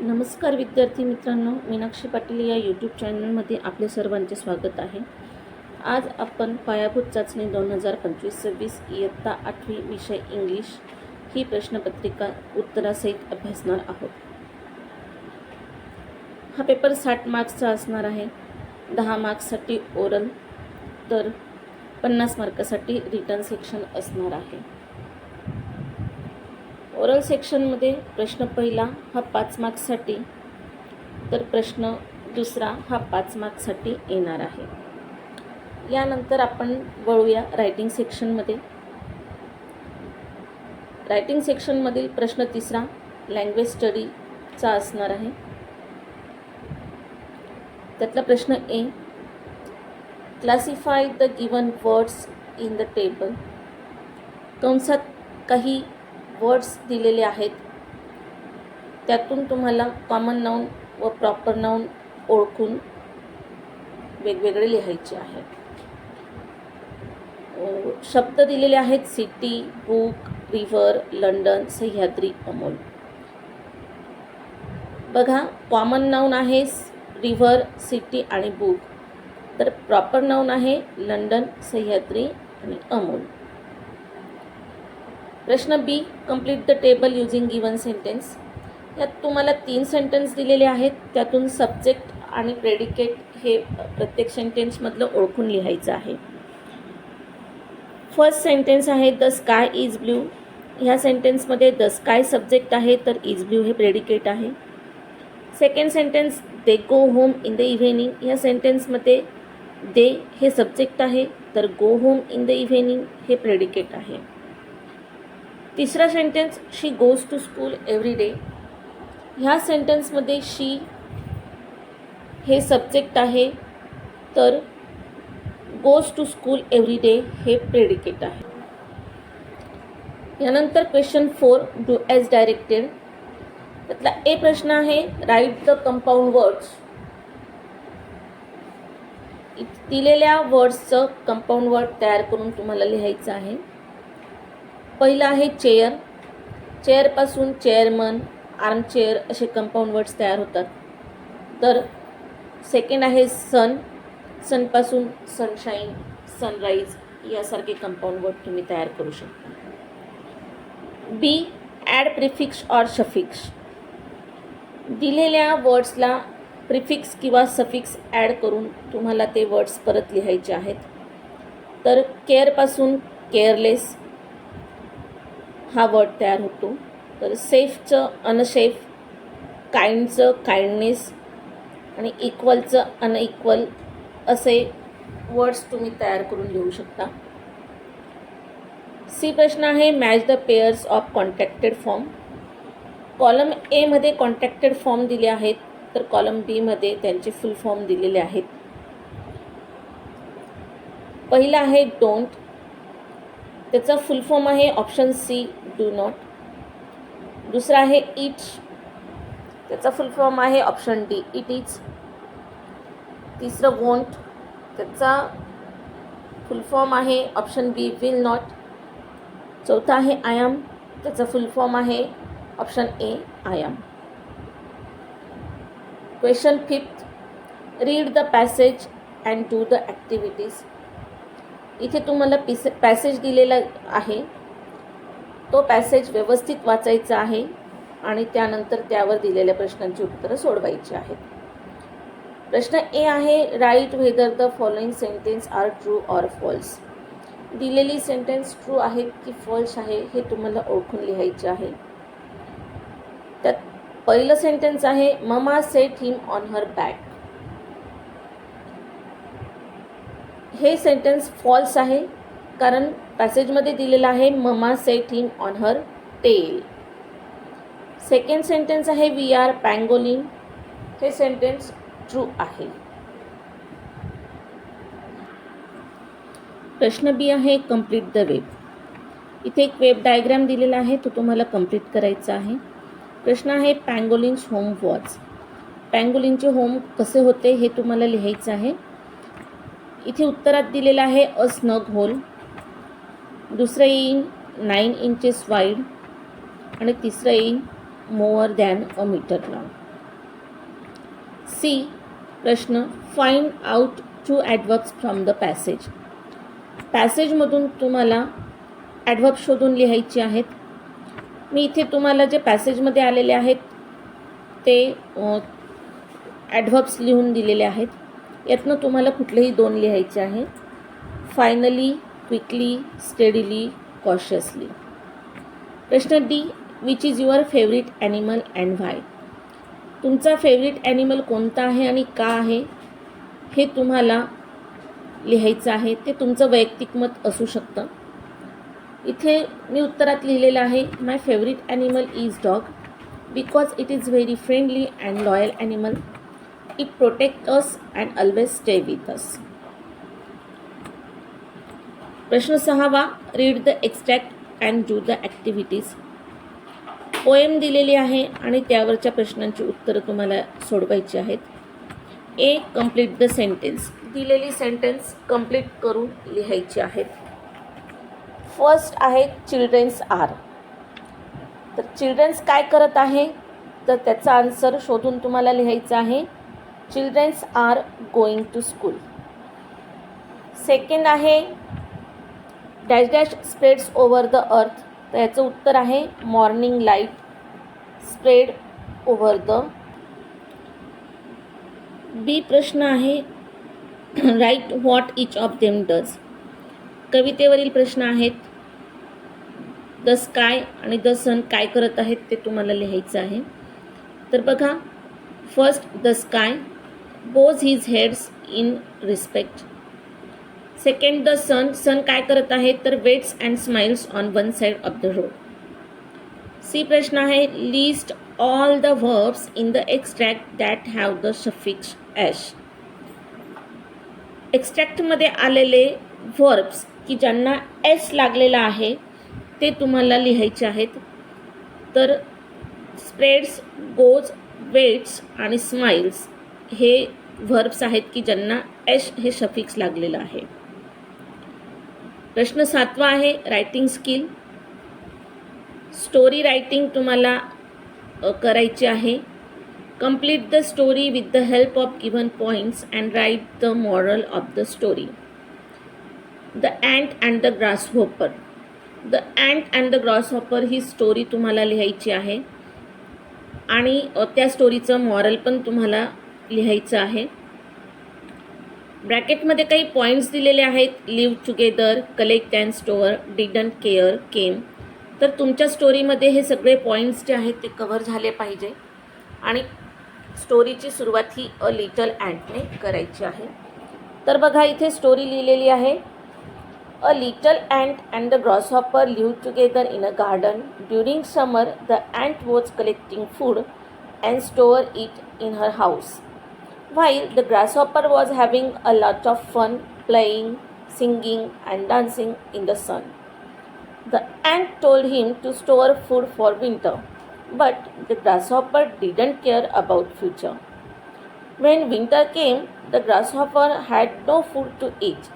नमस्कार विद्यार्थी मित्रांनो मीनाक्षी पाटील या यूट्यूब चॅनलमध्ये आपले सर्वांचे स्वागत आहे. आज आपण पायाभूत चाचणी दोन हजार पंचवीस सव्वीस इयत्ता आठवी विषय इंग्लिश ही प्रश्नपत्रिका उत्तरासहित अभ्यासणार आहोत. हा पेपर साठ मार्क्सचा असणार आहे. दहा मार्क्ससाठी ओरल तर पन्नास मार्कासाठी रिटर्न सेक्शन असणार आहे. ओरल सेक्शनमध्ये प्रश्न पहिला हा पाच मार्क्ससाठी तर प्रश्न दुसरा हा पाच मार्क्ससाठी येणार आहे. यानंतर आपण वळूया रायटिंग सेक्शनमध्ये रायटिंग सेक्शनमधील प्रश्न तिसरा लँग्वेज स्टडीचा असणार आहे. त्यातला प्रश्न A classify the given words in the table कंसात काही वर्ड्स दिलेले आहेत. त्यातून तुम्हाला कॉमन नाऊन व प्रॉपर नाऊन ओळखून वेगवेगळे लिहायचे आहे. शब्द दिलेले आहेत city book river London Sahyadri Amol. बघा कॉमन नाऊन आहे रिव्हर सिटी आणि बुक तर प्रॉपर नाऊन आहे लंडन सह्याद्री आणि अमोल. प्रश्न B complete the table using given sentence यात तुम्हाला तीन सेंटेन्स दिलेले आहेत. त्यातून सब्जेक्ट आणि प्रेडिकेट हे प्रत्येक सेंटेन्समधलं ओळखून लिहायचं आहे. फर्स्ट सेंटेन्स आहे द स्काय इज ब्ल्यू ह्या सेंटेन्समध्ये द स्काय सब्जेक्ट आहे तर इज ब्ल्यू हे प्रेडिकेट आहे. Second sentence they go home in the evening ह्या सेंटेन्समध्ये दे हे सब्जेक्ट आहे तर go home in the evening हे प्रेडिकेट आहे. तिसरा sentence she goes to school every day ह्या सेंटेन्समध्ये शी हे सब्जेक्ट आहे तर goes to school every day हे प्रेडिकेट आहे. यानंतर question four do as directed त्यातला ए प्रश्न आहे राईट द कंपाऊंड वर्ड्स दिलेल्या वर्ड्सचं कंपाऊंड वर्ड तयार करून तुम्हाला लिहायचं आहे. पहिलं आहे चेअर चेअरपासून चेअरमन आर्म चेअर असे कंपाऊंड वर्ड्स तयार होतात. तर सेकंड आहे सन सनपासून सनशाईन सनराईज यासारखे कंपाऊंड वर्ड तुम्ही तयार करू शकता. B add prefix or suffix दिलेल्या वर्ड्सला प्रिफिक्स किंवा सफिक्स ॲड करून तुम्हाला ते वर्ड्स परत लिहायचे आहेत. तर केअरपासून केअरलेस हा वर्ड तयार होतो. तर सेफचं अनसेफ काइंडचं काइंडनेस आणि इक्वलचं अनइक्वल असे वर्ड्स तुम्ही तयार करून लिहू शकता. सी प्रश्न आहे match the pairs of contacted form column एमध्ये कॉन्टॅक्टेड फॉर्म दिले आहेत तर कॉलम बीमध्ये त्यांचे फुल फॉर्म दिलेले आहेत. पहिला आहे डोंट त्याचा फुल फॉर्म आहे ऑप्शन सी डू नॉट दुसरा आहे इट त्याचा फुल फॉर्म आहे ऑप्शन डी इट इज तिसरं वॉन्ट त्याचा फुल फॉर्म आहे ऑप्शन बी विल नॉट चौथा आहे आय एम त्याचा फुल फॉर्म आहे option A I am question fifth read the passage and do the activities इथे तुम्हाला पिसे पॅसेज दिलेला आहे. तो पॅसेज व्यवस्थित वाचायचा आहे आणि त्यानंतर त्यावर दिलेल्या प्रश्नांची उत्तरं सोडवायची आहेत. प्रश्न ए आहे write whether the following sentence are true or false दिलेली सेंटेन्स ट्रू आहे की फॉल्स आहे हे तुम्हाला ओळखून लिहायचे आहे. त्यात पहिलं सेंटेन्स आहे mama set him on her back हे सेंटेन्स फॉल्स आहे कारण पॅसेजमध्ये दिलेलं आहे mama set him on her tail second sentence आहे वी आर पँगोलिन हे सेंटेन्स ट्रू आहे. प्रश्न बी आहे कंप्लीट द वेब इथे एक वेब डायग्राम दिलेला आहे तो तुम्हाला कंप्लीट करायचा आहे. प्रश्न आहे पँगोलिन्स होम वॉच पँगोलिनचे होम कसे होते हे तुम्हाला लिहायचं आहे. इथे उत्तरात दिलेलं आहे अ स्नग होल. दुसरं येईन नाईन इंचेस वाईड. आणि तिसरं येईन more than a metre long. C प्रश्न find out two adverbs from the passage. पॅसेजमधून तुम्हाला ॲडवर्ब शोधून लिहायचे आहेत. मी इथे तुम्हाला जे पॅसेजमध्ये आलेले आहेत ते ॲडव्हर्ब्स लिहून दिलेले आहेत. यातनं तुम्हाला कुठलेही दोन लिहायचे आहे. फायनली क्विकली स्टेडिली कॉशियसली प्रश्न D which is your favourite animal and why तुमचा फेवरेट ॲनिमल कोणता आहे आणि का आहे? हे तुम्हाला लिहायचं आहे. ते तुमचं वैयक्तिक मत असू शकतं. इथे मी उत्तरात लिहिलेलं आहे my favourite animal is dog because it is very friendly and loyal animal it protect us and always stay with us प्रश्न सहावा read the extract and do the activities poem दिलेली आहे आणि त्यावरच्या प्रश्नांची उत्तरं तुम्हाला सोडवायची आहेत. ए कंप्लीट द सेंटेन्स दिलेली सेंटेन्स कंप्लीट करून लिहायची आहेत. फर्स्ट आहे चिल्ड्रन्स आर तर चिल्ड्रन्स काय करत आहे? तर त्याचा आन्सर शोधून तुम्हाला लिहायचा आहे. Children's are going to school second आहे dash dash spreads over the earth तर याचं उत्तर आहे morning light spread over the B प्रश्न आहे write what each of them does कवितेवरील प्रश्न आहेत द स्काय आणि द सन काय करत आहेत ते तुम्हाला लिहायचं आहे. तर बघा first the sky bows his heads in respect second the sun sun काय करत आहे? तर waits and smiles on one side of the road C प्रश्न आहे list all the verbs in the extract that have the suffix es एक्स्ट्रॅक्टमध्ये आलेले verbs की ज्यांना S लागलेला आहे ते तुम्हाला लिहायचे आहेत. तर स्प्रेड्स गोज वेट्स आणि स्माइल्स हे व्हर्ब्स आहेत की ज्यांना एश हे शफिक्स लागलेलं आहे. प्रश्न सातवा आहे रायटिंग स्किल स्टोरी रायटिंग तुम्हाला करायची आहे. Complete the story with the help of given points and write the moral of the story the ant and the grasshopper the ant and the grass he story तुम्हाला लिहायची आहे. आणि त्या स्टोरीचं moral पण तुम्हाला लिहायचं आहे. ब्रॅकेटमध्ये काही पॉईंट्स दिलेले आहेत. Live together collect and store didn't care came तर तुमच्या स्टोरीमध्ये हे सगळे पॉईंट्स जे आहेत ते कव्हर झाले पाहिजे. आणि स्टोरीची सुरुवात ही अ लिटल अँटने करायची आहे. तर बघा इथे स्टोरी लिहिलेली आहे. A little ant and the grasshopper live together in a garden during summer the ant was collecting food and store it in her house while the grasshopper was having a lot of fun playing, singing, and dancing in the sun. The ant told him to store food for winter, but the grasshopper didn't care about future. When winter came, the grasshopper had no food to eat.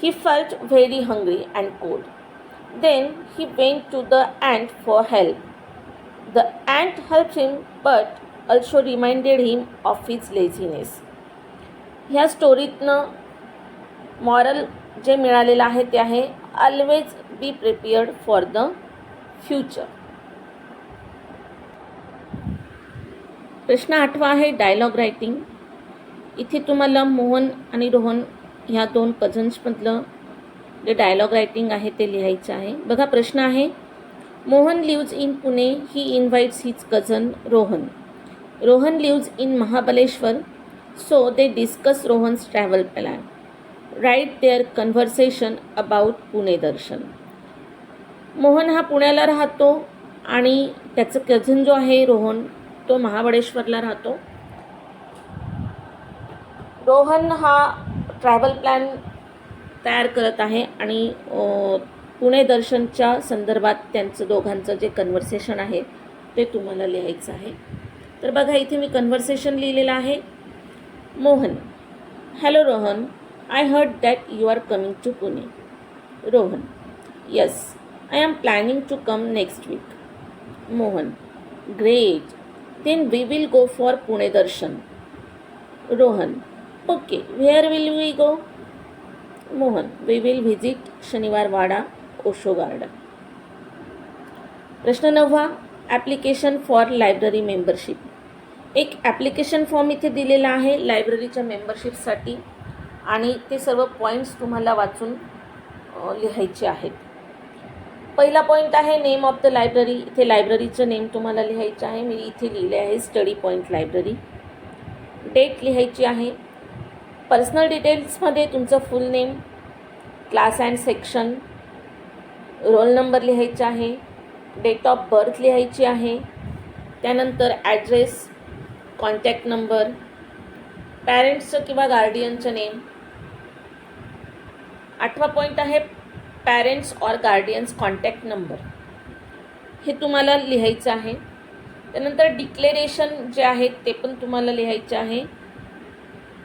He felt very hungry and cold. Then he went to the ant for help. The ant helped him but also reminded him of his laziness ह्या स्टोरीतनं moral जे मिळालेलं आहे ते आहे always be prepared for the future प्रश्न आठवा आहे डायलॉग रायटिंग इथे तुम्हाला मोहन आणि रोहन ह्या दोन कझन्समधलं जे डायलॉग रायटिंग आहे ते लिहायचं आहे. बघा प्रश्न आहे Mohan lives in Pune he invites his cousin Rohan. Rohan lives in Mahabaleshwar so they discuss Rohan's travel plan write their conversation about Pune Darshan Mohan हा पुण्याला राहतो आणि त्याचं कझन जो आहे रोहन तो महाबळेश्वरला राहतो. रोहन हा ट्रॅव्हल प्लॅन तयार करत आहे आणि पुणे दर्शनच्या संदर्भात त्यांचं दोघांचं जे कन्व्हर्सेशन आहे ते तुम्हाला लिहायचं आहे. तर बघा इथे मी कन्व्हर्सेशन लिहिलेलं आहे. Mohan. Hello Rohan. I heard that you are coming to Pune Rohan. Yes I am planning to come next week Mohan. Great then we will go for Pune Darshan Rohan. Okay where will we go Mohan we will visit Shaniwar Wada Osho garden. प्रश्न नववा application for library membership एक application form इथे दिलेला आहे लायब्ररीच्या मेंबरशिपसाठी आणि ते सर्व पॉईंट्स तुम्हाला वाचून लिहायचे आहेत. पहिला पॉईंट आहे नेम ऑफ द लायब्ररी इथे लायब्ररीचं नेम तुम्हाला लिहायचं आहे. मी इथे लिहिले आहे स्टडी पॉईंट लायब्ररी डेट लिहायची आहे. पर्सनल डिटेल्समध्ये तुमचं full name class and section roll number लिहायचा आहे डेट ऑफ बर्थ लिहायची आहे त्यानंतर ॲड्रेस कॉन्टॅक्ट नंबर पॅरेंट्सचं किंवा गार्डियनचं नेम आठवा पॉईंट आहे parents or guardians contact number हे तुम्हाला लिहायचं आहे. त्यानंतर डिक्लेरेशन जे आहे ते पण तुम्हाला लिहायचे आहे.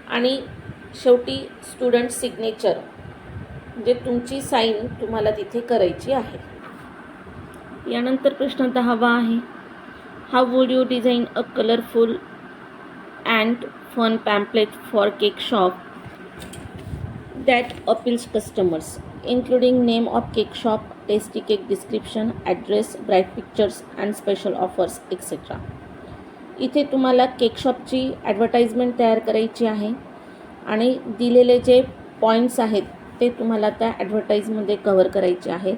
आणि शेवटी स्टुडंट सिग्नेचर म्हणजे तुमची साईन तुम्हाला तिथे करायची आहे. यानंतर प्रश्न दहावा आहे. How would you design a colourful and fun pamphlet for cake shop that appeals customers including name of cake shop tasty cake description address bright pictures and special offers etc. इथे तुम्हाला केक शॉपची ॲडव्हर्टाईजमेंट तयार करायची आहे आणि दिलेले जे points आहेत ते तुम्हाला त्या ॲडव्हर्टाईजमध्ये कव्हर करायचे आहे.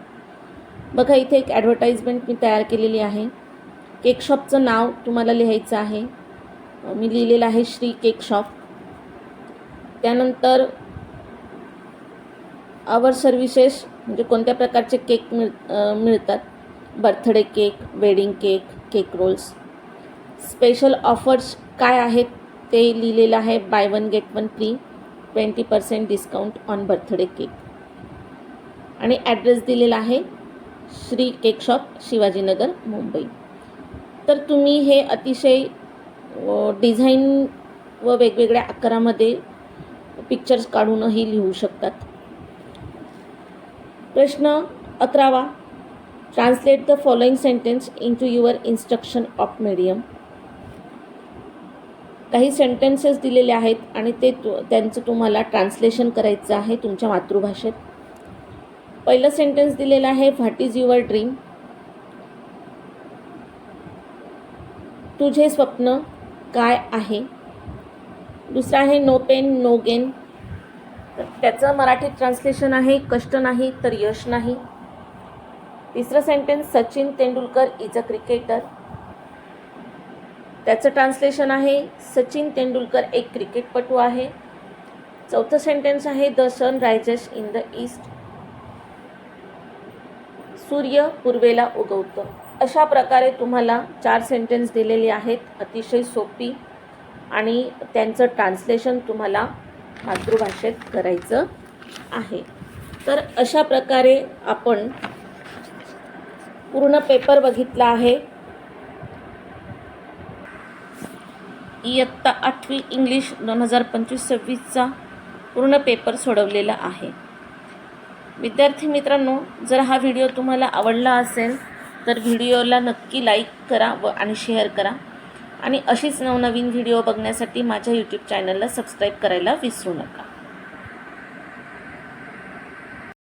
बघा इथे एक ॲडव्हर्टाईजमेंट मी तयार केलेली आहे. केकशॉपचं नाव तुम्हाला लिहायचं आहे. मी लिहिलेलं आहे श्री केक शॉप. त्यानंतर आवर सर्विसेस म्हणजे कोणत्या प्रकारचे केक मिळ मिळतात? Birthday cake wedding cake cake rolls special offers काय आहेत? ते लिहिलेलं आहे buy one get one free twenty percent discount on birthday cake आणि ॲड्रेस दिलेला आहे श्री केक शॉप शिवाजीनगर मुंबई. तर तुम्ही हे अतिशय डिझाईन व वेगवेगळ्या आकारामध्ये पिक्चर्स काढूनही लिहू शकतात. प्रश्न अकरावा. Translate the following sentence into your instruction of medium काही सेंटेन्सेस दिलेले आहेत आणि ते तु त्यांचं तुम्हाला ट्रान्सलेशन करायचं आहे तुमच्या मातृभाषेत. पहिलं सेंटेन्स दिलेलं आहे व्हॉट इज युअर ड्रीम तुझे स्वप्न काय आहे? दुसरं आहे नो पेन नो गेन तर त्याचं मराठीत ट्रान्सलेशन आहे कष्ट नाही तर यश नाही. तिसरं sentence Sachin Tendulkar is a cricketer त्याचं ट्रान्सलेशन आहे सचिन तेंडुलकर एक क्रिकेटपटू आहे. चौथं सेंटेन्स आहे the sun rises in the east सूर्य पूर्वेला उगवतं. अशा प्रकारे तुम्हाला चार सेंटेन्स दिलेले आहेत अतिशय सोपी आणि त्यांचं ट्रान्सलेशन तुम्हाला मातृभाषेत करायचं आहे. तर अशा प्रकारे आपण पूर्ण पेपर बघितला आहे. इयत्ता आठवी इंग्लिश दोन हजार पंचवीस सव्वीसचा पूर्ण पेपर सोडवलेला आहे. विद्यार्थी मित्रांनो जर हा व्हिडिओ तुम्हाला आवडला असेल तर व्हिडिओला नक्की लाईक करा व आणि शेअर करा. आणि अशीच नवनवीन व्हिडिओ बघण्यासाठी माझ्या यूट्यूब चॅनलला सबस्क्राईब करायला विसरू नका.